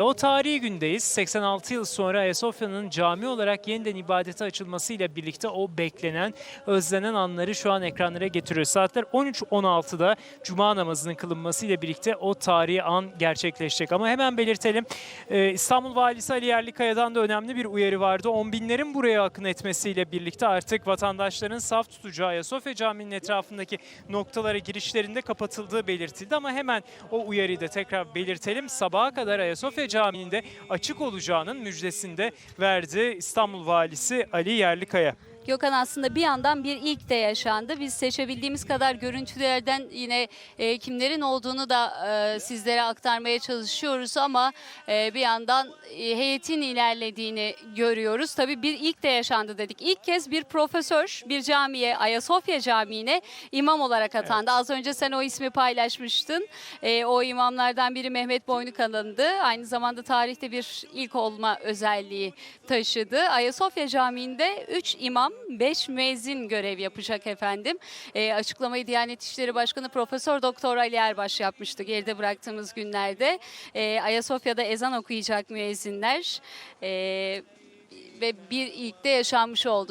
O tarihi gündeyiz. 86 yıl sonra Ayasofya'nın cami olarak yeniden ibadete açılmasıyla birlikte o beklenen, özlenen anları şu an ekranlara getiriyor. Saatler 13.16'da Cuma namazının kılınmasıyla birlikte o tarihi an gerçekleşecek. Ama hemen belirtelim e, İstanbul Valisi Ali Yerlikaya'dan da önemli bir uyarı vardı. On binlerin buraya akın etmesiyle birlikte artık vatandaşların saf tutacağı Ayasofya Camii'nin etrafındaki noktalara girişlerinde kapatıldığı belirtildi. Ama hemen o uyarıyı da tekrar belirtelim. Sabaha kadar Ayasofya Camii'nde açık olacağının müjdesinde verdi İstanbul Valisi Ali Yerlikaya. Gökhan aslında bir yandan bir ilk de yaşandı. Biz seçebildiğimiz kadar görüntülerden yine e, kimlerin olduğunu da e, sizlere aktarmaya çalışıyoruz ama e, bir yandan e, heyetin ilerlediğini görüyoruz. Tabii bir ilk de yaşandı dedik. İlk kez bir profesör bir camiye Ayasofya Camii'ne imam olarak atandı. Az önce sen o ismi paylaşmıştın. E, o imamlardan biri Mehmet Boynukan'ındı. Aynı zamanda tarihte bir ilk olma özelliği taşıdı. Ayasofya Camii'nde 3 imam, 5 müezzin görev yapacak efendim. E, açıklamayı Diyanet İşleri Başkanı Profesör Doktor Ali Erbaş yapmıştı geride bıraktığımız günlerde. E, Ayasofya'da ezan okuyacak müezzinler. E, ve bir ilk de yaşanmış oldu.